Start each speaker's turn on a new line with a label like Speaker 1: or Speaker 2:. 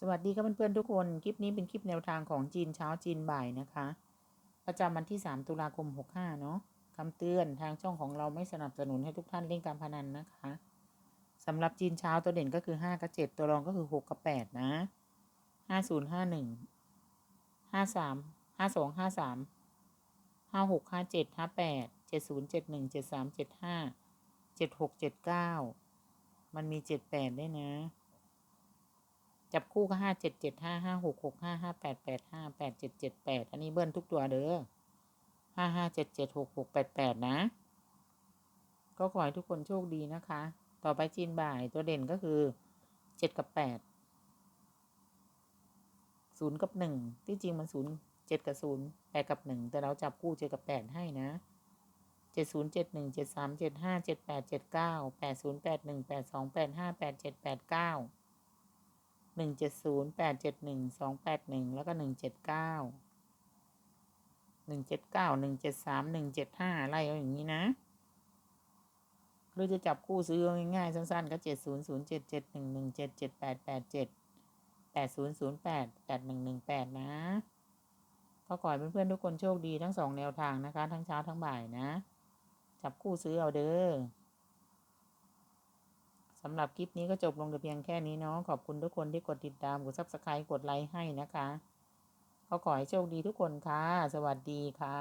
Speaker 1: สวัสดีครับเพื่อนๆทุกคน คลิปนี้เป็นคลิปแนวทางของจีนเช้าจีนบ่ายนะคะ ประจำวันที่ 3 ตุลาคม 65 เนาะคำเตือนทางช่องของเราไม่สนับสนุนให้ทุกท่านเล่นการพนันนะคะสำหรับจีนเช้าตัวเด่นก็คือ 5 กับ 7 ตัวรองก็คือ 6 กับ 8 นะ 50 51 53 52 53 56 57 58 70 71 73 75 76 79 มันมี 78 ด้วยนะ จับคู่ก็ห้าเจ็ดเจ็ดห้าห้าหกหกห้าห้าแปดแปดห้าแปดเจ็ดเจ็ดแปดอันนี้เบิ้ลทุกตัวเด้อห้าห้าเจ็ดเจ็ดหกหกแปดแปดนะ ก็ขอให้ทุกคนโชคดีนะคะ ต่อไปจีนบ่ายตัวเด่นก็คือเจ็ดกับแปดศูนย์กับหนึ่งที่จริงมันศูนย์เจ็ดกับศูนย์แปดกับหนึ่งแต่เราจับคู่เจ็ดกับแปดให้นะเจ็ดศูนย์เจ็ดหนึ่งเจ็ดสามเจ็ดห้าเจ็ดแปดเจ็ดเก้าแปดศูนย์แปดหนึ่งแปดสองแปดห้าแปดเจ็ดแปดเก้า หนึ่งเจ็ดศูนย์แปดเจ็ดหนึ่งสองแปดหนึ่งแล้วก็หนึ่งเจ็ดเก้าหนึ่งเจ็ดเก้าหนึ่งเจ็ดสามหนึ่งเจ็ดห้าไล่เอาอย่างนี้นะหรือจะจับคู่ซื้อง่ายๆสั้นๆ ก็เจ็ดศูนย์ศูนย์เจ็ดเจ็ดหนึ่งหนึ่งเจ็ดเจ็ดแปดแปดเจ็ดแปดศูนย์ศูนย์แปดแปดหนึ่งหนึ่งแปดนะก็ขอให้เพื่อนๆทุกคนโชคดีทั้งสองแนวทางนะคะ ทั้งเช้าทั้งบ่ายนะ จับคู่ซื้อเอาเด้อ สำหรับคลิปนี้ก็จบลงแต่เพียงแค่นี้เนาะขอบคุณทุกคนที่กดติดตาม กดซับสไครต์กดไลค์ให้นะคะก็ขอให้โชคดีทุกคนค่ะ สวัสดีค่ะ